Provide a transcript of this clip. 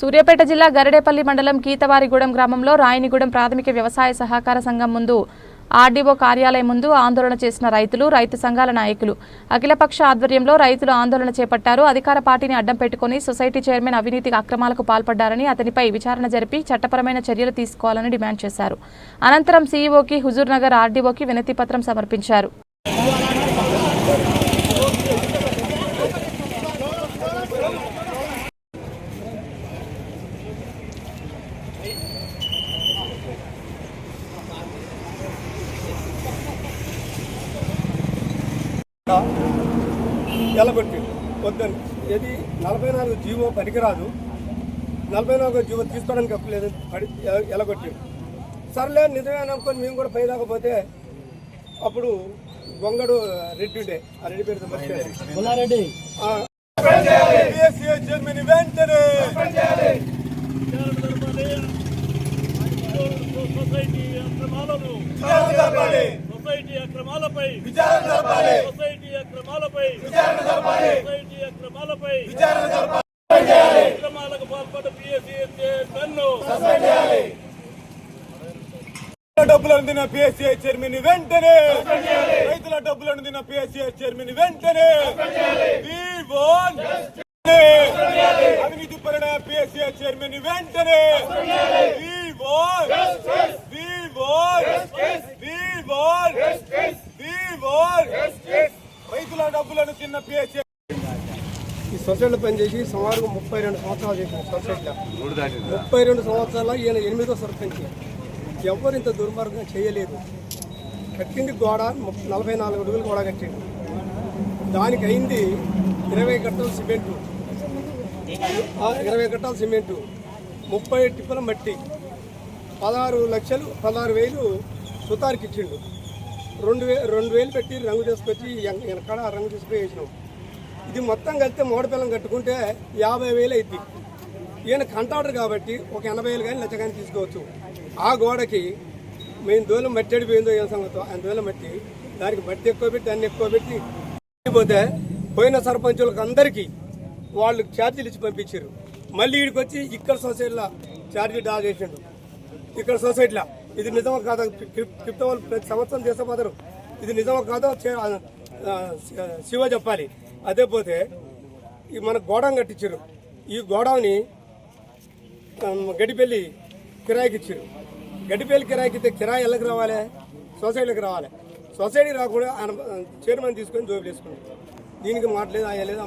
సూర్యాపేట జిల్లా గరడేపల్లి మండలం కీతవారిగూడెం గ్రామంలో రాయనిగూడెం ప్రాథమిక వ్యవసాయ సహకార సంఘం ముందు ఆర్డీఓ కార్యాలయం ముందు ఆందోళన చేసిన రైతులు రైతు సంఘాల నాయకులు. అఖిలపక్ష ఆధ్వర్యంలో రైతులు ఆందోళన చేపట్టారు. అధికార పార్టీని అడ్డం పెట్టుకుని సొసైటీ చైర్మన్ అవినీతి అక్రమాలకు పాల్పడ్డారని అతనిపై విచారణ జరిపి చట్టపరమైన చర్యలు తీసుకోవాలని డిమాండ్ చేశారు. అనంతరం సీఈఓకి హుజూర్నగర్ ఆర్డీఓకి వినతిపత్రం సమర్పించారు. ఎలగొట్టి వద్దని ఏది? నలభై నాలుగు జీవో పనికిరాదు. నలభై నాలుగు జీవో తీసుకోవడానికి హక్కు లేదు పడి ఎ- ఎలగొట్టి సర్లే నిజమే అనుకొని మేము కూడా పై దాకపోతే అప్పుడు గొంగడు రెడ్డి ఉండే ఆ రెడ్డి. పేరు వెంటనే సొసైటీ అక్రమాలను. సొసైటీ అక్రమాలపై విచారణ అక్రమాలపై విచారణ జరపాలి. సొసైటీ అక్రమాలపై విచారణ జరపాలి. అక్రమాలకు పాల్పడ్డ పిఎస్సీ చైర్మన్ను డబ్బులు అందిన పిఎస్సీఐ చైర్మన్ వెంటనే రైతుల డబ్బులు అందిన పిఎస్సీఐ చైర్మన్ వెంటనే అవినీతి పరణ పిఎస్సీఐ చైర్మన్ వెంటనే డబ్బులను తిన్న పిఎస్సీ ఈ సొసైటీలో పనిచేసి సుమారు ముప్పై రెండు సంవత్సరాలు చేసిన సొసైటీలో. ముప్పై రెండు సంవత్సరాల ఈయన ఎనిమిదో సర్పంచ్. ఎవరు ఇంత దుర్మార్గం చేయలేదు. కట్టింది గోడ నలభై నాలుగు అడుగులు గోడ కట్టిండు దానికి అయింది ఇరవై కట్టల సిమెంటు. ఇరవై కట్టాల సిమెంటు. ముప్పై టిప్పల మట్టి. పదహారు లక్షలు పదహారు వేలు సుతారికి ఇచ్చిండు రెండు వే రెండు వేలు పెట్టి రంగు తీసుకొచ్చి వెనకాడ రంగు తీసుకుపోయి వేసినాం. ఇది మొత్తం కలిస్తే మూడపిల్లం కట్టుకుంటే యాభై వేలు అయింది ఈయన కంటాడరు కాబట్టి ఒక ఎనభై వేలు కానీ లక్ష కానీ తీసుకోవచ్చు. ఆ గోడకి మేము దూలం మట్టి అడిపోయిందో ఏం సంగతో? ఆయన దూలం మట్టి దానికి మట్టి ఎక్కువ పెట్టి దాన్ని ఎక్కువ పెట్టి పోతే పోయిన సర్పంచులకు అందరికీ వాళ్ళు ఛార్జీలు ఇచ్చి పంపించారు. మళ్ళీ వీడికి వచ్చి ఇక్కడ సొసైటీలో ఛార్జీ డా చేసిండు ఇక్కడ సొసైటీలో. ఇది నిజమో కాదా క్రిప్టో వాళ్ళు ప్రతి సంవత్సరం చేసేపోతారు ఇది నిజమో కాదో చే- శివ చెప్పాలి. అదే పోతే ఈ మన గోడౌన్ కట్టించారు ఈ గోడౌన్ని గడిపెళ్ళి కిరాయికి ఇచ్చారు గడిపెళ్ళి కిరాయికి ఇస్తే కిరాయి ఎల్లకి రావాలి? సొసైటీలకు రావాలి. సొసైటీ రాకుండా ఆయన చైర్మన్ తీసుకొని జోబులు వేసుకున్నారు దీనికి మాట్లేదు ఆయన లేదు